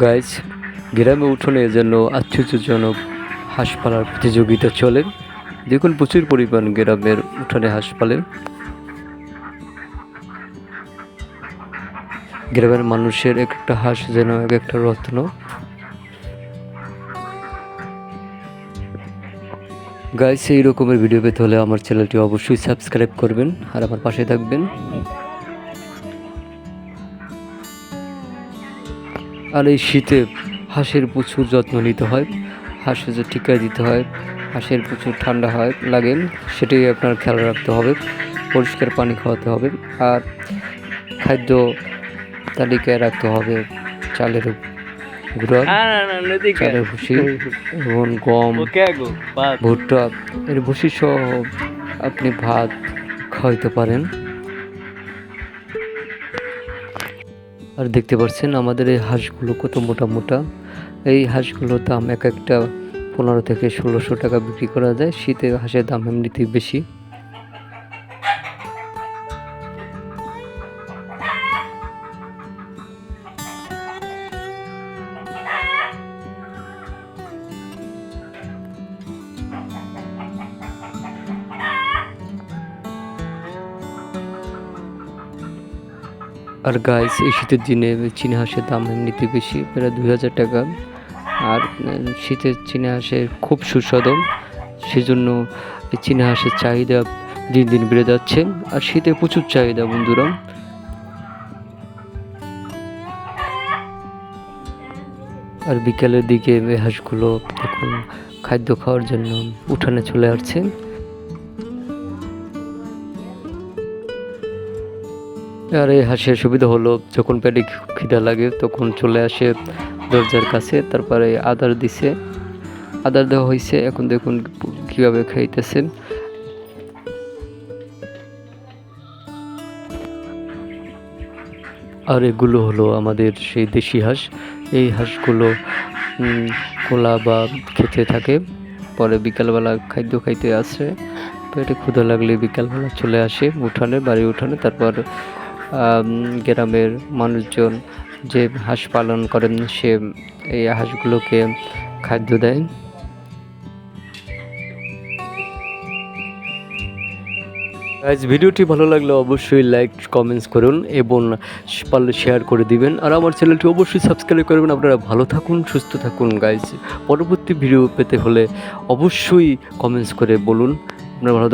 Guys গ্রামে উঠোনে জন্য আশ্চর্যজনক হাঁস পালার প্রতিযোগিতা চলে। দেখুন, প্রচুর পরিমাণ গ্রামের উঠানে হাঁস গ্রামের মানুষের এক একটা হাঁস যেন এক একটা রত্ন। গাইজ এই রকমের ভিডিও পেতে হলে আমার চ্যানেলটি অবশ্যই সাবস্ক্রাইব করবেন আর আমার পাশে থাকবেন। আর এই শীতে হাঁসের প্রচুর যত্ন নিতে হয়। হাঁসে যে টিকা দিতে হয় হাঁসের প্রচুর ঠান্ডা হয় লাগে সেটাই আপনার খেয়াল রাখতে হবে পরিষ্কার পানি খাওয়াতে হবে আর খাদ্য তালিকায় রাখতে হবে চালের গুঁড়া চালের ভুসি এবং গম ভুট্টা এর ভুসি সহ আপনি ভাত খাওয়াইতে পারেন। আর দেখতে পাচ্ছেন আমাদের এই হাঁসগুলো কত মোটা মোটা। এই হাঁসগুলোর দাম এক একটা পনেরো থেকে ষোলোশো টাকা বিক্রি করা যায়। শীতে হাঁসের দাম এমনিতেই বেশি। আর গাইস এই শীতের দিনে চীনা হাঁসের দাম এমনিতে বেশি, প্রায় দুই হাজার টাকা। আর শীতের চীনা হাঁসের খুব সুস্বাদু। সেজন্য চীনা হাঁসের চাহিদা দিন দিন বেড়ে যাচ্ছে। আর শীতে প্রচুর চাহিদা, বন্ধুরা। আর বিকেলের দিকে হাঁসগুলো দেখুন খাদ্য খাওয়ার জন্য উঠানে চলে আসছে। আর এই হাঁসের সুবিধা হলো, যখন পেটে খিদা লাগে তখন চলে আসে দরজার কাছে, তারপরে আদার দিছে। আদার দেওয়া হয়েছে, এখন দেখুন কীভাবে খাইতেছেন। আর এগুলো হলো আমাদের সেই দেশি হাঁস। এই হাঁসগুলো খোলা বা খেতে থাকে। পরে বিকালবেলা খাদ্য খাইতে আসে। পেটে ক্ষুধা লাগলে বিকালবেলা চলে আসে উঠানে বাড়ির উঠানে, তারপর গ্রামের মানুষজন যে হাঁস পালন করেন, সে এই হাঁসগুলোকে খাদ্য দেয়। আজ ভিডিওটি ভালো লাগলে অবশ্যই লাইক কমেন্টস করুন এবং পারলে শেয়ার করে দিবেন। আর আমার চ্যানেলটি অবশ্যই সাবস্ক্রাইব করবেন। আপনারা ভালো থাকুন, সুস্থ থাকুন গাইজ পরবর্তী ভিডিও পেতে হলে অবশ্যই কমেন্টস করে বলুন। আপনারা ভালো।